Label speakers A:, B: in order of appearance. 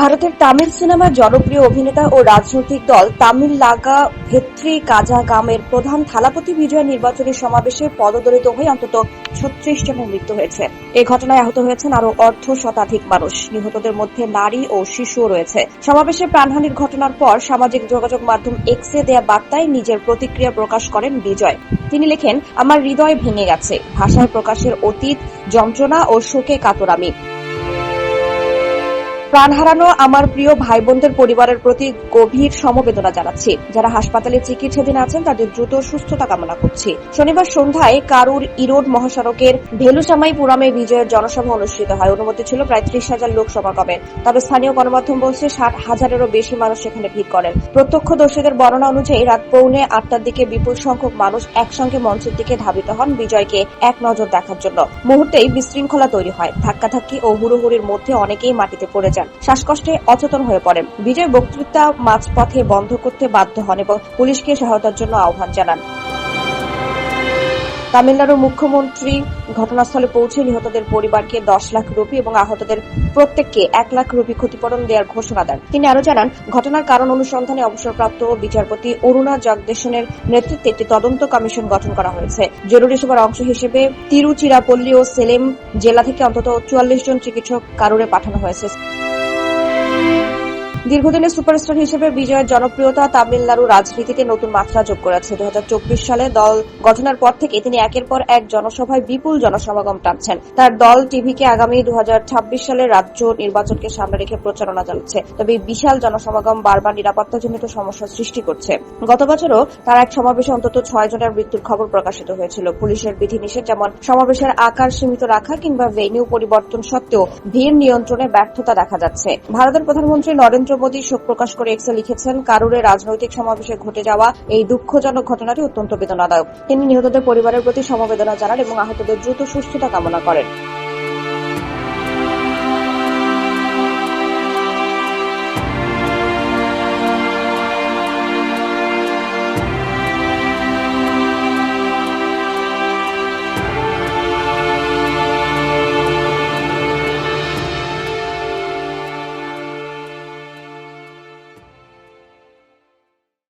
A: ভারতের তামিল সিনেমার জনপ্রিয় অভিনেতা ও রাজনৈতিক দল তামিল লাগা ভেত্রি কাজাগামের প্রধান থালাপতি বিজয় নির্বাচনী সমাবেশে পদদলিত হয়ে অন্তত ছত্রিশ জনের মৃত্যু হয়েছে। এই ঘটনায় আহত হয়েছেন আরও অর্ধ শতাধিক মানুষ। নিহতদের মধ্যে নারী ও শিশুও রয়েছে। সমাবেশে প্রাণহানির ঘটনার পর সামাজিক যোগাযোগ মাধ্যম এক্সে দেয়া বার্তায় নিজের প্রতিক্রিয়া প্রকাশ করেন বিজয়। তিনি লেখেন, আমার হৃদয় ভেঙে গেছে। ভাষায় প্রকাশের অতীত, যন্ত্রণা ও শোকে কাতর আমি প্রাণ হারানো আমার প্রিয় ভাই বোনদের পরিবারের প্রতি গভীর সমবেদনা জানাচ্ছি। যারা হাসপাতালে চিকিৎসাধীন আছেন, তাদের দ্রুত সুস্থতা কামনা করছি। শনিবার সন্ধ্যায় কারুর ইরোড মহাসড়কের ভেলুসামাই পুরামে বিজয়ের জনসভা অনুষ্ঠিত হয়। অনুমতি ছিল প্রায় ত্রিশ হাজার লোক সমাগমের তবে স্থানীয় গণমাধ্যম বলছে, ষাট হাজারেরও বেশি মানুষ সেখানে ভিড় করেন। প্রত্যক্ষদর্শীদের বর্ণনা অনুযায়ী রাত পৌনে আটটার দিকে বিপুল সংখ্যক মানুষ একসঙ্গে মঞ্চের দিকে ধাবিত হন বিজয়কে এক নজর দেখার জন্য। মুহূর্তেই বিশৃঙ্খলা তৈরি হয়। ধাক্কাধাক্কি ও হুড়োহুড়ির মধ্যে অনেকেই মাটিতে পড়ে যান। শ্বাসকষ্টে অচেতন হয়ে পড়েন। বিজয় বক্তৃতা মাঝপথে বন্ধ করতে বাধ্য হন এবং পুলিশকে সহায়তার জন্য আহ্বান জানান। তামিলনাড়ুর মুখ্যমন্ত্রী ঘটনাস্থলে পৌঁছে নিহতদের পরিবারকে দশ লাখ রুপি এবং আহতদের প্রত্যেককে এক লাখ রুপি ক্ষতিপূরণ দেওয়ার ঘোষণা দেন। তিনি আরও জানান, ঘটনার কারণ অনুসন্ধানে অবসরপ্রাপ্ত বিচারপতি অরুণা জগদেশনের নেতৃত্বে একটি তদন্ত কমিশন গঠন করা হয়েছে। জরুরি সেবার অংশ হিসেবে তিরুচিরাপল্লী ও সেলেম জেলা থেকে অন্তত চুয়াল্লিশ জন চিকিৎসক কারুরে পাঠানো হয়েছে। দীর্ঘদিনের সুপারস্টার হিসেবে বিজয়ের জনপ্রিয়তা তামিলনাড়ু রাজনীতিতে নতুন মাত্রা যোগ করেছে। দু হাজার চব্বিশ সালে দল গঠনের পর থেকে তিনি একের পর এক জনসভায় বিপুল জনসমাগম টানছেন। তার দল টিভিকে আগামী দু সালে রাজ্য নির্বাচনকে সামনে রেখে প্রচারণা চালাচ্ছে তবে বিশাল জনসমাগম বারবার নিরাপত্তাজনিত সমস্যার সৃষ্টি করছে। গত বছরও তার এক সমাবেশে অন্তত ছয় জনের মৃত্যুর খবর প্রকাশিত হয়েছিল। পুলিশের বিধিনিষেধ যেমন সমাবেশের আকার সীমিত রাখা কিংবা ভেনিউ পরিবর্তন সত্ত্বেও ভিড় নিয়ন্ত্রণে ব্যর্থতা দেখা যাচ্ছে। ভারতের প্রধানমন্ত্রী নরেন্দ্র মোদী শোক প্রকাশ করে এক্সে লিখেছেন কারুরে রাজনৈতিক সমাবেশে ঘটে যাওয়া এই দুঃখজনক ঘটনাটি অত্যন্ত বেদনাদায়ক। তিনি নিহতদের পরিবারের প্রতি সমবেদনা জানান এবং আহতদের দ্রুত সুস্থতা কামনা করেন।